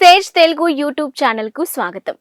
Sage Telugu YouTube ఛానల్కు స్వాగతం.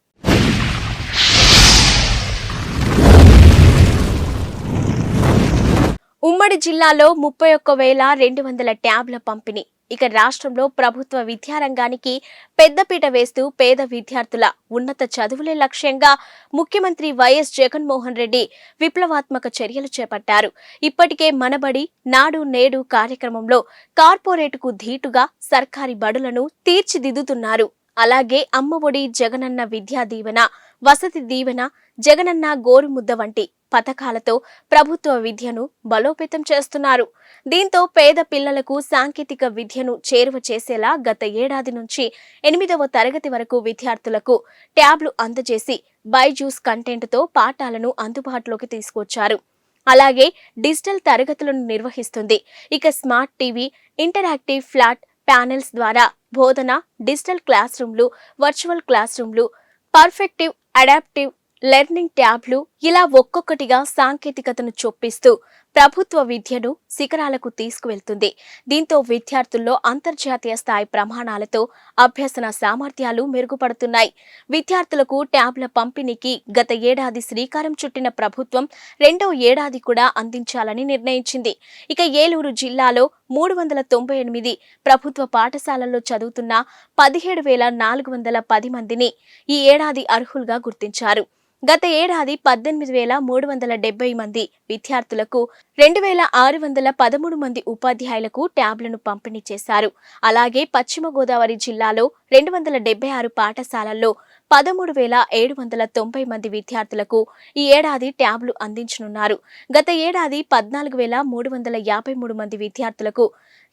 ఉమ్మడి జిల్లాలో ముప్పై ఒక్క వేల రెండు వందల ట్యాబ్ల పంపిణీ. ఇక రాష్ట్రంలో ప్రభుత్వ విద్యారంగానికి పెద్దపీట వేస్తూ పేద విద్యార్థుల ఉన్నత చదువులే లక్ష్యంగా ముఖ్యమంత్రి వైఎస్ జగన్మోహన్ రెడ్డి విప్లవాత్మక చర్యలు చేపట్టారు. ఇప్పటికే మనబడి నాడు నేడు కార్యక్రమంలో కార్పొరేటుకు ధీటుగా సర్కారీ బడులను తీర్చిదిద్దుతున్నారు. అలాగే అమ్మఒడి జగనన్న విద్యా దీవెన వసతి దీవెన జగనన్న గోరుముద్ద వంటి పథకాలతో ప్రభుత్వ విద్యను బలోపేతం చేస్తున్నారు. దీంతో పేద పిల్లలకు సాంకేతిక విద్యను చేరువ చేసేలా గత ఏడాది నుంచి ఎనిమిదవ తరగతి వరకు విద్యార్థులకు ట్యాబ్లు అందజేసి బైజూస్ కంటెంట్తో పాఠాలను అందుబాటులోకి తీసుకొచ్చారు. అలాగే డిజిటల్ తరగతులను నిర్వహిస్తుంది. ఇక smart TV interactive flat panels ద్వారా బోధన డిజిటల్ క్లాస్ రూమ్లు వర్చువల్ క్లాస్ రూమ్లు పర్ఫెక్టివ్ అడాప్టివ్ లెర్నింగ్ ట్యాబ్లు ఇలా ఒక్కొక్కటిగా సాంకేతికతను చొప్పిస్తూ ప్రభుత్వ విద్యను శిఖరాలకు తీసుకువెళ్తుంది. దీంతో విద్యార్థుల్లో అంతర్జాతీయ స్థాయి ప్రమాణాలతో అభ్యసన సామర్థ్యాలు మెరుగుపడుతున్నాయి. విద్యార్థులకు ట్యాబ్ల పంపిణీకి గత ఏడాది శ్రీకారం చుట్టిన ప్రభుత్వం రెండో ఏడాది కూడా అందించాలని నిర్ణయించింది. ఇక ఏలూరు జిల్లాలో మూడు వందల తొంభై ఎనిమిది ప్రభుత్వ పాఠశాలల్లో చదువుతున్న పదిహేడు వేల నాలుగు వందల పది మందిని ఈ ఏడాది అర్హులుగా గుర్తించారు. గత ఏడాది పద్దెనిమిది వేల మూడు వందల డెబ్బై మంది విద్యార్థులకు రెండు వేల ఆరు వందల పదమూడు మంది ఉపాధ్యాయులకు ట్యాబ్లను పంపిణీ చేశారు. అలాగే పశ్చిమ గోదావరి జిల్లాలో రెండు వందల డెబ్బై ఆరు పాఠశాలల్లో పదమూడు వేల ఏడు వందల తొంభై మంది విద్యార్థులకు ఈ ఏడాది ట్యాబ్లు అందించనున్నారు. గత ఏడాది పద్నాలుగు వేల మూడు వందల యాభై మూడు మంది విద్యార్థులకు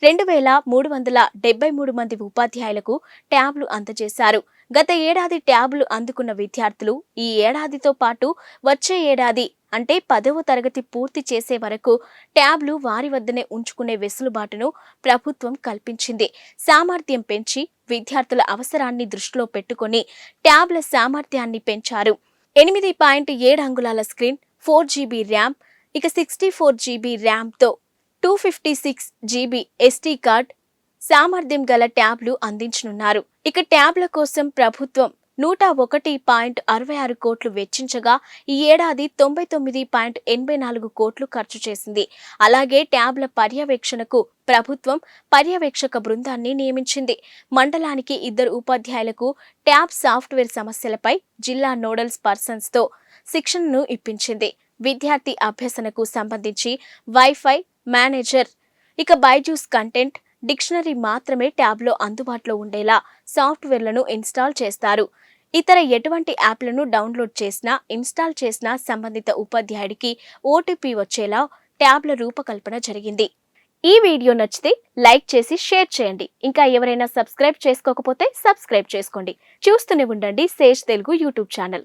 రెండు వేల మూడు వందల డెబ్బై మూడు మంది ఉపాధ్యాయులకు ట్యాబ్లు అందజేశారు. గత ఏడాది ట్యాబ్లు అందుకున్న విద్యార్థులు ఈ ఏడాదితో పాటు వచ్చే ఏడాది అంటే పదవ తరగతి పూర్తి చేసే వరకు ట్యాబ్లు వారి వద్దనే ఉంచుకునే వెసులుబాటును ప్రభుత్వం కల్పించింది. సామర్థ్యం పెంచి విద్యార్థుల అవసరాన్ని దృష్టిలో పెట్టుకొని ట్యాబ్ల సామర్థ్యాన్ని పెంచారు. ఎనిమిది పాయింట్ ఏడు అంగుళాల స్క్రీన్ ఫోర్ జీబీ ర్యామ్ ఇక sixty four GB ర్యామ్తో two fifty six GB SD card సామర్థ్యం గల ట్యాబ్లు అందించనున్నారు. ఇక ట్యాబ్ల కోసం ప్రభుత్వం నూట ఒకటి పాయింట్ అరవై ఆరు కోట్లు వెచ్చించగా ఈ ఏడాది తొంభై తొమ్మిది పాయింట్ ఎనభై నాలుగు కోట్లు ఖర్చు చేసింది. అలాగే ట్యాబ్ల పర్యవేక్షణకు ప్రభుత్వం పర్యవేక్షక బృందాన్ని నియమించింది. మండలానికి ఇద్దరు ఉపాధ్యాయులకు ట్యాబ్ సాఫ్ట్వేర్ సమస్యలపై జిల్లా నోడల్స్ పర్సన్స్తో శిక్షణను ఇప్పించింది. విద్యార్థి అభ్యసనకు సంబంధించి వైఫై మేనేజర్ ఇక బైజూస్ కంటెంట్ డిక్షనరీ మాత్రమే ట్యాబ్లో అందుబాటులో ఉండేలా సాఫ్ట్వేర్లను ఇన్స్టాల్ చేస్తారు. ఇతర ఎటువంటి యాప్లను డౌన్లోడ్ చేసినా ఇన్స్టాల్ చేసినా సంబంధిత ఉపాధ్యాయుడికి ఓటీపీ వచ్చేలా ట్యాబ్ల రూపకల్పన జరిగింది. ఈ వీడియో నచ్చితే లైక్ చేసి షేర్ చేయండి. ఇంకా ఎవరైనా సబ్స్క్రైబ్ చేసుకోకపోతే సబ్స్క్రైబ్ చేసుకోండి. చూస్తూనే ఉండండి సేజ్ తెలుగు యూట్యూబ్ ఛానల్.